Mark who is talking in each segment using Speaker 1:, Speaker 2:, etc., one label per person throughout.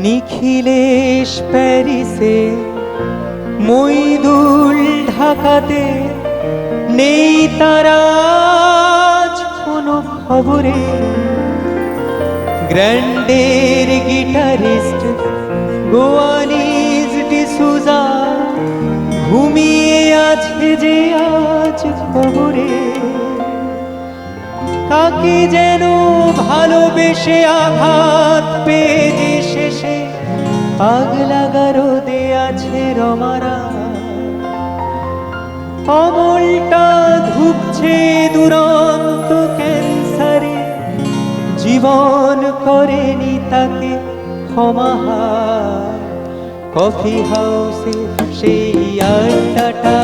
Speaker 1: নিখিলেশ প্যারিসে মইদুল ঢাকাতে নেই তারা কোনো খবরে। গ্র্যান্ডের গিটারিস্ট গোয়ানিজ ডিসুজা ঘুমিয়ে আছে যে আজ খবরে। কাকে যেন ভালোবেসে আঘাত পেয়ে শেষে পাগলা গারদে আছে রমারা। অমলটা ধুকছে দুরন্ত ক্যান্সারে, জীবন করেনি তাকে ক্ষমাহার কফি হাউসে সেই আড্ডাটা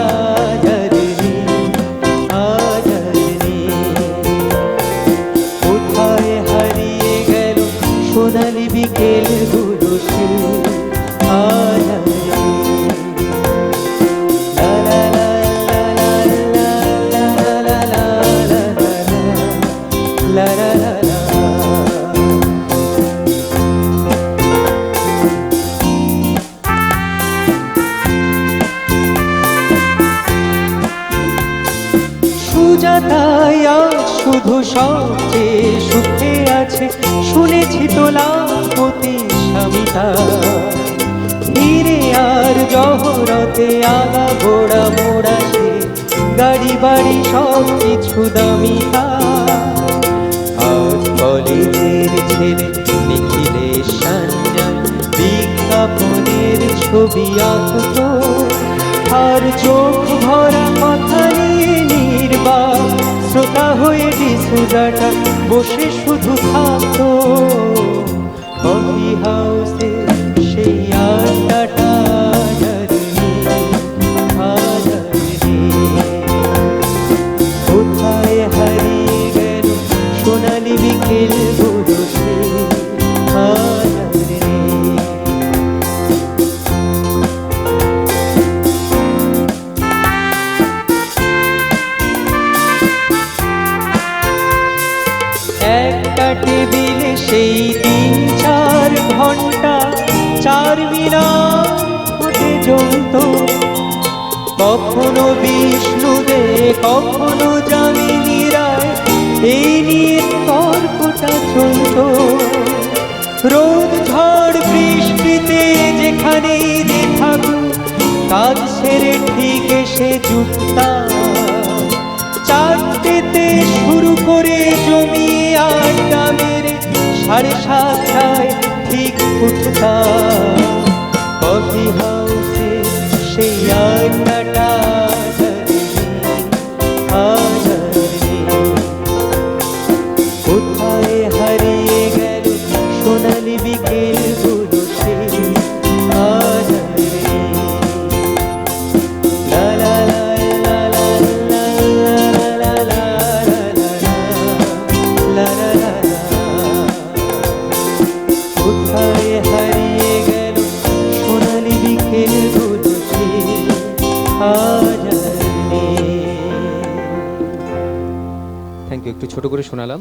Speaker 1: সুজাতাই আজ শুধু সবচেয়ে সুখে আছে। শুনেছি তোলাপতি স্বামিতা হিরে আর জহরতে আগা গোড়া মোড়া সে। গাড়ি বাড়ি সব কিছু দামিতা কলেজের ছেলে নিখিলেশ সঞ্জয় বিজ্ঞাপনের ছবি আঁকতো। আর চোখ ভরা কথা শ্রোতা হয়ে ডিসুজাটা বসে শুধু থাকতো কফি হাউসে সেই আড্ডাটা। কোথায় হারিয়ে গেল সোনালি বিকেলগুলো সে সেই তিন চার ঘণ্টা, চার মিনার হতে জমত কখনো বিষ্ণু দে কখনো জামিনী রায় এই নিয়ে তর্কটা চলত। রোদ, ঝড়, বৃষ্টিতে যেখানেই যে থাকুক কাজ ছেড়ে ঠিক এসে জুটতা সাড়ে সাতটায় ঠিক উঠতাম কফি হাউসে সেই আড্ডাটা। কোথায় হারিয়ে গেল সোনালি বিকেল থ্যাংক ইউ একটু ছোট করে শোনালাম।